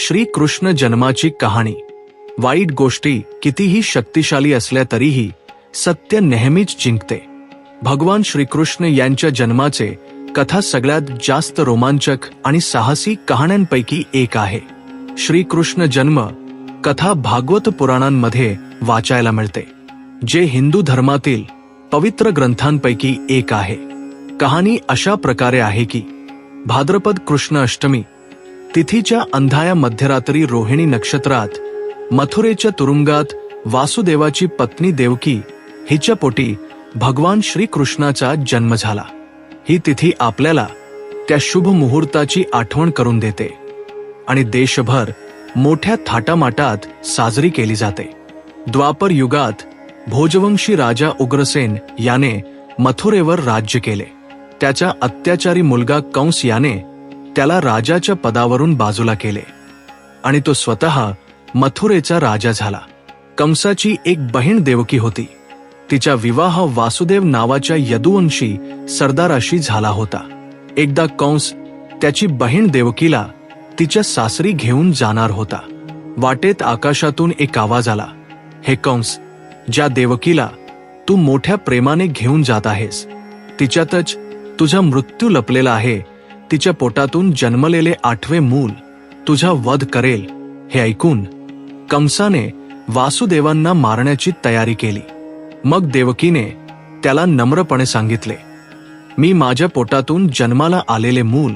श्रीकृष्ण जन्माची कहाणी. वाईट गोष्टी कितीही शक्तिशाली असल्या तरीही सत्य नेहमीच जिंकते. भगवान श्रीकृष्ण यांच्या जन्माचे कथा सगळ्यात जास्त रोमांचक आणि साहसी कहाण्यांपैकी एक आहे. श्रीकृष्ण जन्म कथा भागवत पुराणांमध्ये वाचायला मिळते जे हिंदू धर्मातील पवित्र ग्रंथांपैकी एक आहे. कहाणी अशा प्रकारे आहे की भाद्रपद कृष्ण अष्टमी तिथीच्या अंधाया मध्यरात्री रोहिणी नक्षत्रात मथुरेच्या तुरुंगात वासुदेवाची पत्नी देवकी हिच्या पोटी भगवान श्रीकृष्णाचा जन्म झाला. ही तिथी आपल्याला त्या शुभ मुहूर्ताची आठवण करून देते आणि देशभर मोठ्या थाटामाटात साजरी केली जाते. द्वापर युगात भोजवंशी राजा उग्रसेन याने मथुरेवर राज्य केले. त्याचा अत्याचारी मुलगा कंस याने त्याला राजाच्या पदावरून बाजूला केले. आणि तो स्वतः मथुरेचा राजा झाला. कंसाची एक बहीण देवकी होती. तिचा विवाह वासुदेव नावाच्या यदुवंशी सरदाराशी झाला होता. एकदा कंस त्याची बहीण देवकीला तिच्या सासरी घेऊन जाणार होता. वाटेत आकाशातून एक आवाज आला. हे कंस ज्या देवकीला तू मोठ्या प्रेमाने घेऊन जात आहेस तिच्यातच तुझा मृत्यू लपलेला आहे तिच्या पोटातून जन्मलेले आठवे मूल तुझा वध करेल हे ऐकून कंसाने वासुदेवांना मारण्याची तयारी केली. मग देवकीने त्याला नम्रपणे सांगितले मी माझ्या पोटातून जन्माला आलेले मूल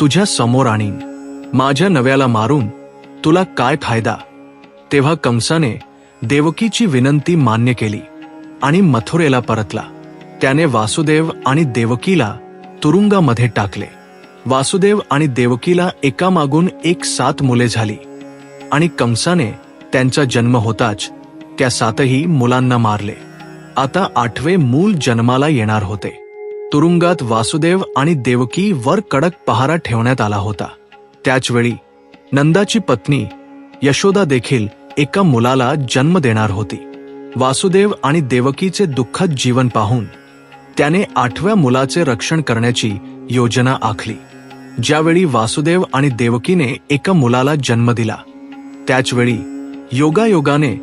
तुझ्या समोर आणीन. माझ्या नव्याला मारून तुला काय फायदा? तेव्हा कंसाने देवकीची विनंती मान्य केली आणि मथुरेला परतला. त्याने वासुदेव आणि देवकीला तुरुंगामध्ये टाकले. वासुदेव आणि देवकीला एकामागून एक सात मुले झाली. आणि कंसाने त्यांचा जन्म होताच त्या सातही मुलांना मारले. आता आठवे मूल जन्माला येणार होते. तुरुंगात वासुदेव आणि देवकी वर कडक पहारा ठेवण्यात आला होता. त्याचवेळी नंदाची पत्नी यशोदा देखील एका मुलाला जन्म देणार होती. वासुदेव आणि देवकीचे दुःखद जीवन पाहून त्याने आठव्या मुलाचे रक्षण करण्याची योजना आखली. ज्यावेळी वासुदेव आणि देवकीने एका मुलाला जन्म दिला त्याचवेळी योगायोगाने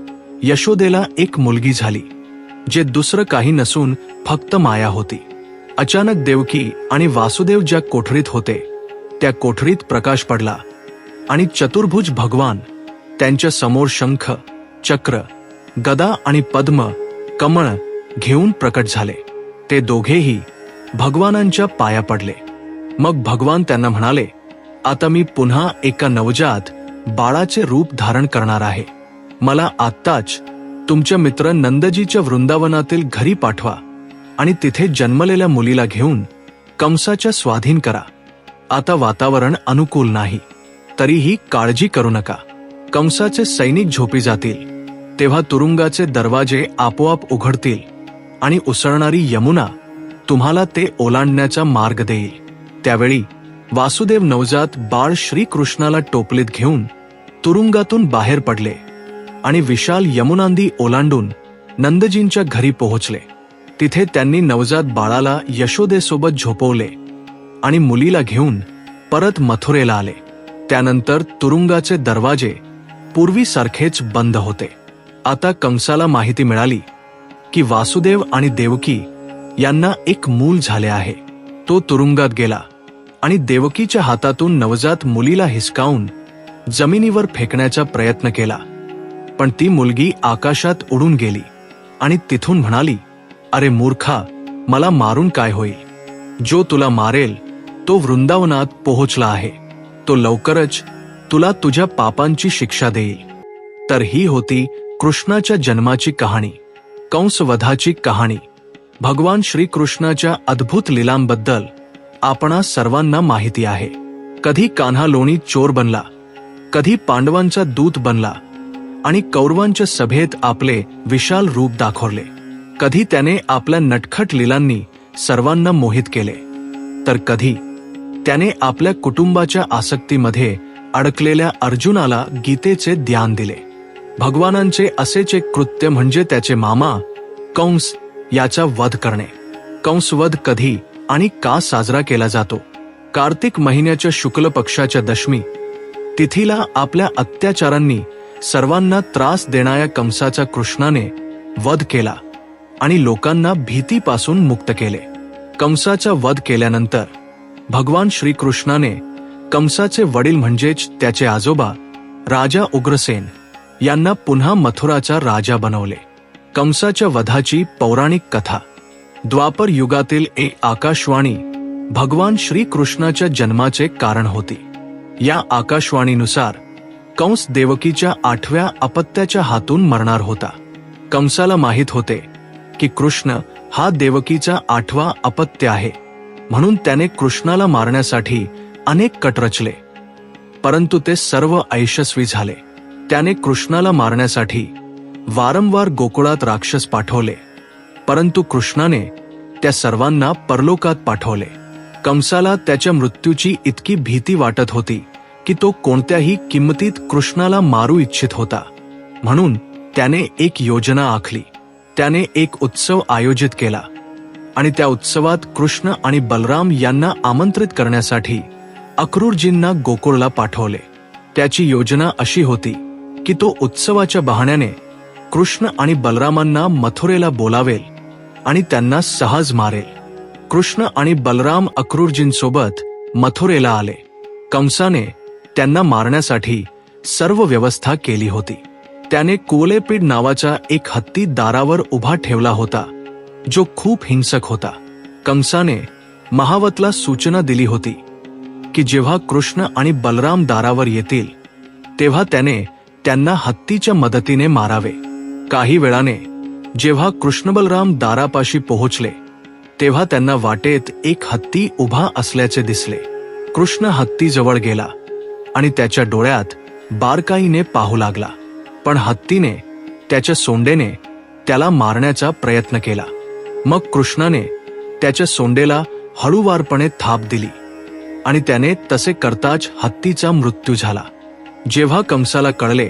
यशोदेला एक मुलगी झाली जे दुसरं काही नसून फक्त माया होती. अचानक देवकी आणि वासुदेव ज्या कोठरीत होते त्या कोठरीत प्रकाश पडला आणि चतुर्भुज भगवान त्यांच्यासमोर शंख चक्र गदा आणि पद्म कमळ घेऊन प्रकट झाले. ते दोघेही भगवानांच्या पाया पडले. मग भगवान त्यांना म्हणाले आता मी पुन्हा एका नवजात बाळाचे रूप धारण करणार आहे. मला आत्ताच तुमच्या मित्र नंदजीच्या वृंदावनातील घरी पाठवा आणि तिथे जन्मलेल्या मुलीला घेऊन कंसाच्या स्वाधीन करा. आता वातावरण अनुकूल नाही. तरीही काळजी करू नका. कंसाचे सैनिक झोपी जातील. तेव्हा तुरुंगाचे दरवाजे आपोआप उघडतील आणि उसळणारी यमुना तुम्हाला ते ओलांडण्याचा मार्ग देईल. त्यावेळी वासुदेव नवजात बाळ श्रीकृष्णाला टोपलीत घेऊन तुरुंगातून बाहेर पडले आणि विशाल यमुनांदी ओलांडून नंदजींच्या घरी पोहोचले. तिथे त्यांनी नवजात बाळाला यशोदेसोबत झोपवले आणि मुलीला घेऊन परत मथुरेला आले. त्यानंतर तुरुंगाचे दरवाजे पूर्वीसारखेच बंद होते. आता कंसाला माहिती मिळाली की वासुदेव आणि देवकी यांना एक मूल झाले आहे. तो तुरुंगात गेला. आणि देवकीच्या हातातून नवजात मुलीला हिसकावून जमिनीवर फेकण्याचा प्रयत्न केला. पण ती मुलगी आकाशात उडून गेली आणि तिथून म्हणाली अरे मूर्खा मला मारून काय होईल? जो तुला मारेल तो वृंदावनात पोहोचला आहे. तो लवकरच तुला तुझ्या पापांची शिक्षा देईल. तर ही होती कृष्णाच्या जन्माची कहाणी कंसवधाची कहाणी. भगवान श्रीकृष्णाच्या अद्भुत लीलांबद्दल आपणा सर्वांना माहिती आहे. कधी कान्हा लोणी चोर बनला कधी पांडवांचा दूत बनला आणि कौरवांच्या सभेत आपले विशाल रूप दाखवले. कधी त्याने आपल्या नटखट लिलांनी सर्वांना मोहित केले. तर कधी त्याने आपल्या कुटुंबाच्या आसक्तीमध्ये अडकलेल्या अर्जुनाला गीतेचे ध्यान दिले. भगवानांचे असेच एक कृत्य म्हणजे त्याचे मामा कंस याचा वध करणे. कंसवध कधी आणि का साजरा केला जातो? कार्तिक महिन्याच्या शुक्ल पक्षाच्या दशमी. तिथीला आपल्या अत्याचारांनी सर्वांना त्रास देणाऱ्या कंसाचा कृष्णाने वध केला आणि लोकांना भीतीपासून मुक्त केले. कंसाचा वध केल्यानंतर भगवान श्रीकृष्णाने कंसाचे वडील म्हणजेच त्याचे आजोबा राजा उग्रसेन यांना पुन्हा मथुराचा राजा बनवले. कंसाच्या वधाची पौराणिक कथा. द्वापर युगातील एक आकाशवाणी भगवान श्रीकृष्णाच्या जन्माचे कारण होती. या आकाशवाणीनुसार कंस देवकीच्या आठव्या अपत्याच्या हातून मरणार होता. कंसाला माहीत होते की कृष्ण हा देवकीचा आठवा अपत्य आहे. म्हणून त्याने कृष्णाला मारण्यासाठी अनेक कट रचले. परंतु ते सर्व अयशस्वी झाले. त्याने कृष्णाला मारण्यासाठी वारंवार गोकुळात राक्षस पाठवले. परंतु कृष्णाने त्या सर्वांना परलोकात पाठवले. कंसाला त्याच्या मृत्यूची इतकी भीती वाटत होती की तो कोणत्याही किंमतीत कृष्णाला मारू इच्छित होता. म्हणून त्याने एक योजना आखली. त्याने एक उत्सव आयोजित केला आणि त्या उत्सवात कृष्ण आणि बलराम यांना आमंत्रित करण्यासाठी अक्रूरजींना गोकुळला पाठवले. त्याची योजना अशी होती की तो उत्सवाच्या बहाण्याने कृष्ण आणि बलरामांना मथुरेला बोलावेल. आणि त्यांना सहज मारेल. कृष्ण आणि बलराम अक्रूरजींसोबत मथुरेला आले. कंसाने त्यांना मारण्यासाठी सर्व व्यवस्था केली होती. त्याने कुवलेपीड नावाचा एक हत्ती दारावर उभा ठेवला होता जो खूप हिंसक होता. कंसाने महावतला सूचना दिली होती की जेव्हा कृष्ण आणि बलराम दारावर येतील तेव्हा त्याने त्यांना हत्तीच्या मदतीने मारावे. काही वेळाने जेव्हा कृष्ण बलराम दारापाशी पोहोचले तेव्हा त्यांना वाटेत एक हत्ती उभा असल्याचे दिसले. कृष्ण हत्तीजवळ गेला आणि त्याच्या डोळ्यात बारकाईने पाहू लागला. पण हत्तीने त्याच्या सोंडेने त्याला मारण्याचा प्रयत्न केला. मग कृष्णाने त्याच्या सोंडेला हळूवारपणे थाप दिली आणि त्याने तसे करताच हत्तीचा मृत्यू झाला. जेव्हा कंसाला कळले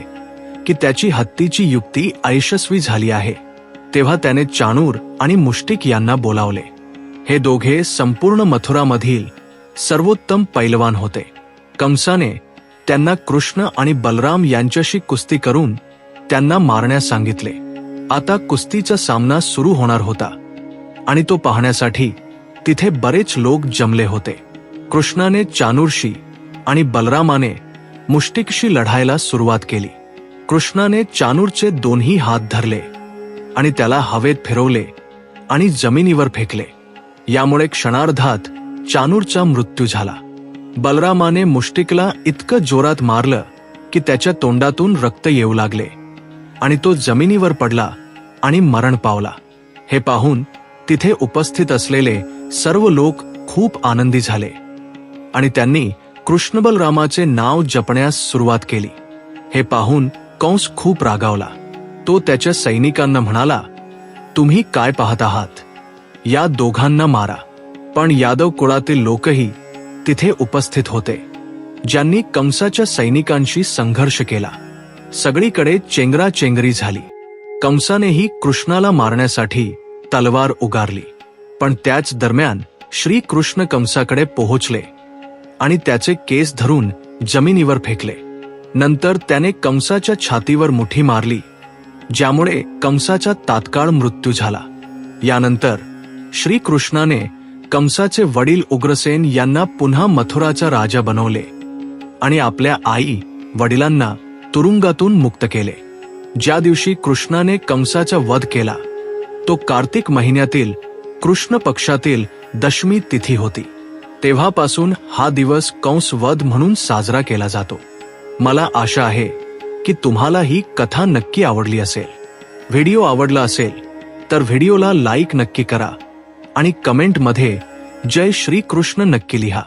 की त्याची हत्तीची युक्ती अयशस्वी झाली आहे तेव्हा त्याने चाणूर आणि मुष्टिक यांना बोलावले. हे दोघे संपूर्ण मथुरामधील सर्वोत्तम पैलवान होते. कंसाने त्यांना कृष्ण आणि बलराम यांच्याशी कुस्ती करून त्यांना मारण्यास सांगितले. आता कुस्तीचा सामना सुरू होणार होता आणि तो पाहण्यासाठी तिथे बरेच लोक जमले होते. कृष्णाने चानूरशी आणि बलरामाने मुष्टिकशी लढायला सुरुवात केली. कृष्णाने चानूरचे दोन्ही हात धरले. आणि त्याला हवेत फिरवले आणि जमिनीवर फेकले. यामुळे क्षणार्धात चानूरचा मृत्यू झाला. बलरामाने मुष्टिकला इतकं जोरात मारलं की त्याच्या तोंडातून रक्त येऊ लागले आणि तो जमिनीवर पडला आणि मरण पावला. हे पाहून तिथे उपस्थित असलेले सर्व लोक खूप आनंदी झाले आणि त्यांनी कृष्णबलरामाचे नाव जपण्यास सुरुवात केली. हे पाहून कंस खूप रागावला. तो त्याच्या सैनिकांना म्हणाला तुम्ही काय पाहत आहात? या दोघांना मारा. पण यादव कुळातील लोकही तिथे उपस्थित होते ज्यांनी कंसाच्या सैनिकांशी संघर्ष केला. सगळीकडे चेंगराचेंगरी झाली. कंसानेही कृष्णाला मारण्यासाठी तलवार उगारली. पण त्याच दरम्यान श्रीकृष्ण कंसाकडे पोहोचले आणि त्याचे केस धरून जमिनीवर फेकले. नंतर त्याने कंसाच्या छातीवर मुठी मारली. ज्यामुळे कंसाचा तात्काळ मृत्यू झाला. यानंतर श्रीकृष्णाने कंसाचे वडील उग्रसेन यांना पुन्हा मथुराचा राजा बनवले आणि आपल्या आई वडिलांना तुरुंगातून मुक्त केले. ज्या दिवशी कृष्णाने कंसाचा वध केला तो कार्तिक महिन्यातील कृष्ण पक्षातील दशमी तिथी होती. तेव्हापासून हा दिवस कंस वध म्हणून साजरा केला जातो. मला आशा आहे की तुम्हाला ही कथा नक्की आवडली असेल व्हिडिओ आवडला असेल तर व्हिडिओला लाईक नक्की करा आणि कमेंटमध्ये जय श्री कृष्ण नक्की लिहा.